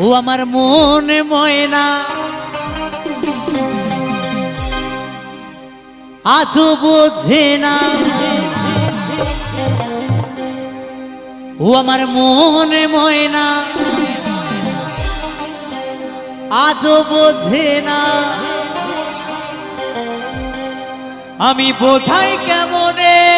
ও আমার মনে ময়না। আজও বোঝে না। ও আমার মনে ময়না। আজও বোঝে না। আমি বোঝাই কেমনে?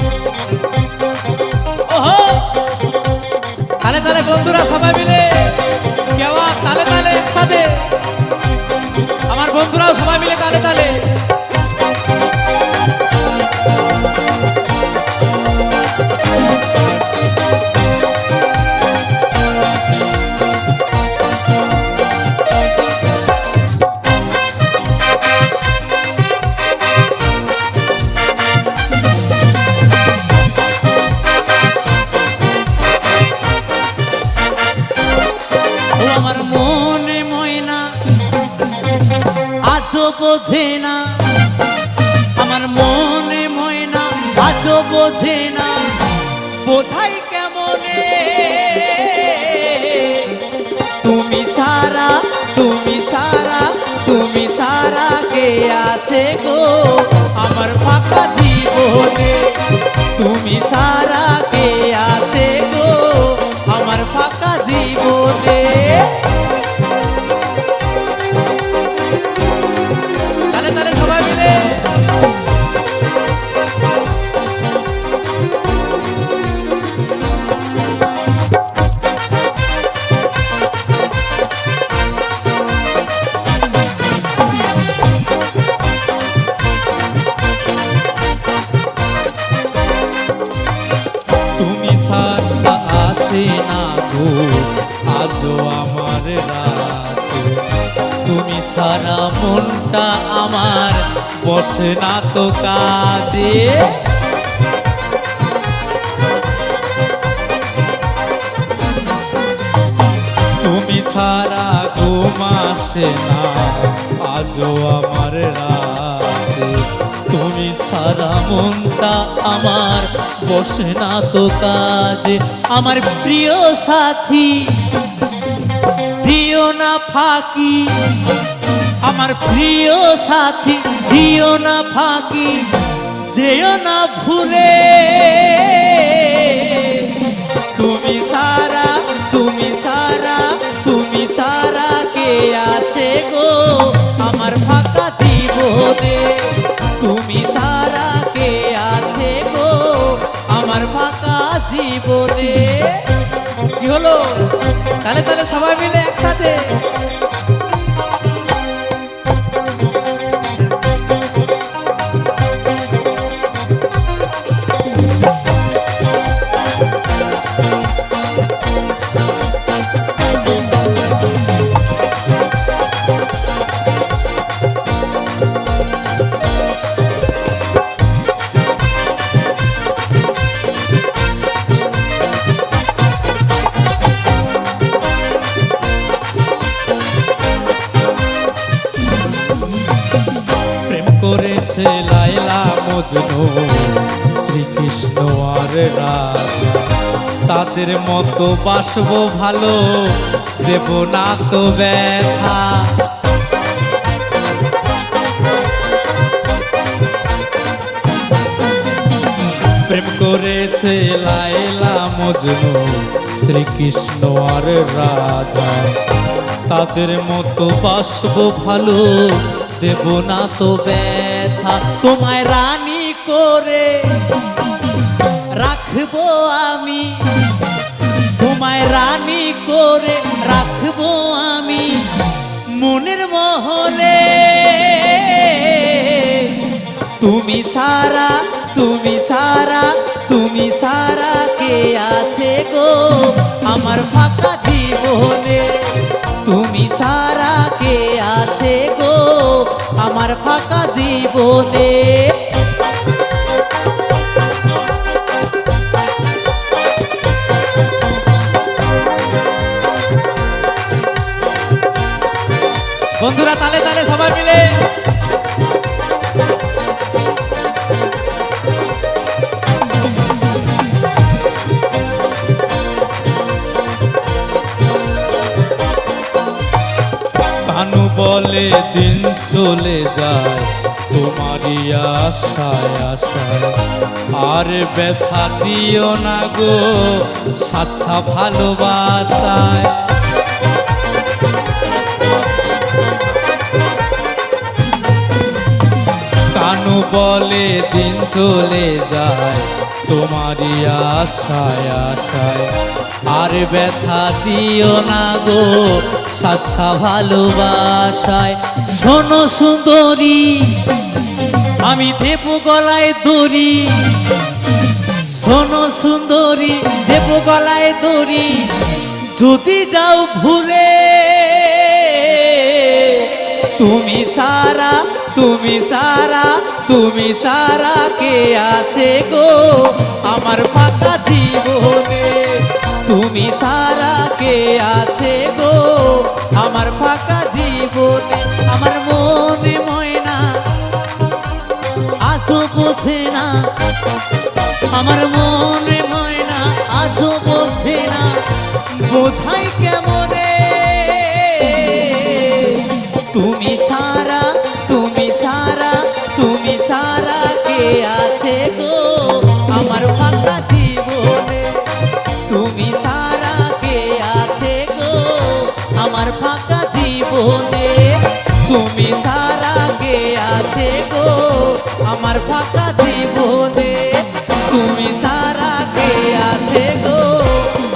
বোঝাই কেমনে? তুমি ছাড়া তুমি ছাড়া তুমি ছাড়া কে আছে গো? আমার ফাঁকা জীবনে তুমি ছাড়া ছাড়া মনটা আমার, বসে না তো কাজে তুমি ছাড়া ঘুমাসে না, আজও আমার রাতে। তুমি ছাড়া মনটা আমার, বসে না তো কাজে আমার প্রিয় সাথী, দিও না ফাঁকি। আমার প্রিয় সাথী, দিও না ফাঁকি, যেও না ভুলে। তুমি ছাড়া তুমি ছাড়া তুমি ছাড়া কে আছে গো? আমার ফাঁকা জীবনে তুমি ছাড়া কে আছে গো? আমার ফাঁকা জীবনে। কি হলো? তাহলে তাহলে সবাই মিলে একসাথে মজনু শ্রীকৃষ্ণ আর রাধা। তাদের মতো বাসবো ভালো দেব না তো ব্যথা। প্রেম করেছে লাইলা মজনু, শ্রীকৃষ্ণ আর রাধা। তাদের মতো বাসবো ভালো দেব না তো ব্যথা। তোমায় রানী করে রাখব আমি তোমায় রানী করে রাখব আমি মনের মহলে। তুমি ছাড়া তুমি ছাড়া তুমি ছাড়া কে আছে গো আমার ফাঁকা জীবনে? তুমি ছাড়া কে আছে গো আমার ফাঁকা জীবনে? বলে দিন চলে যায়, তোমারই আশায় আশায়। আর ব্যথা দিও না গো সাচ্ছা ভালোবাসায়। কানু বলে দিন চলে যায় তোমারই আশায় আশায়। আর ব্যথা দিও না গো সাচ্ছা ভালোবাসায়। শোনো সুন্দরী, আমি দেব গলায় দড়ি। শোনো সুন্দরী, দেব গলায় দড়ি। যদি যাও ভুলে, তুমি ছাড়া তুমি ছাড়া তুমি ছাড়া কে আছে গো? আমার ফাঁকা জীবনে তুমি ছাড়া কে আছে গো? আমার ফাঁকা জীবনে, আমার মনে ময়না আজও বোঝে না। আমার মনে ময়না আজও বোঝে না। বোঝাই কেমনে? তুমি ছাড়া ফাঁকা জীবনে তুমি ছাড়া কে আছে গো? আমার ফাঁকা জীবনে তুমি ছাড়া কে আছে গো?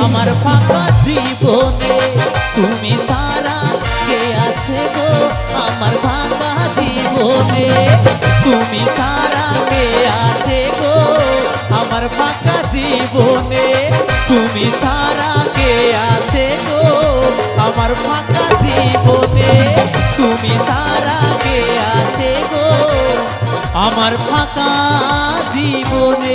আমার ফাঁকা জীবনে তুমি ছাড়া কে আছে গো? আমার ফাঁকা জীবনে তুমি ছাড়া কে আছে গো? আমার ফাঁকা জীবনে তুমি ছাড়া আমার ফাঁকা জীবনে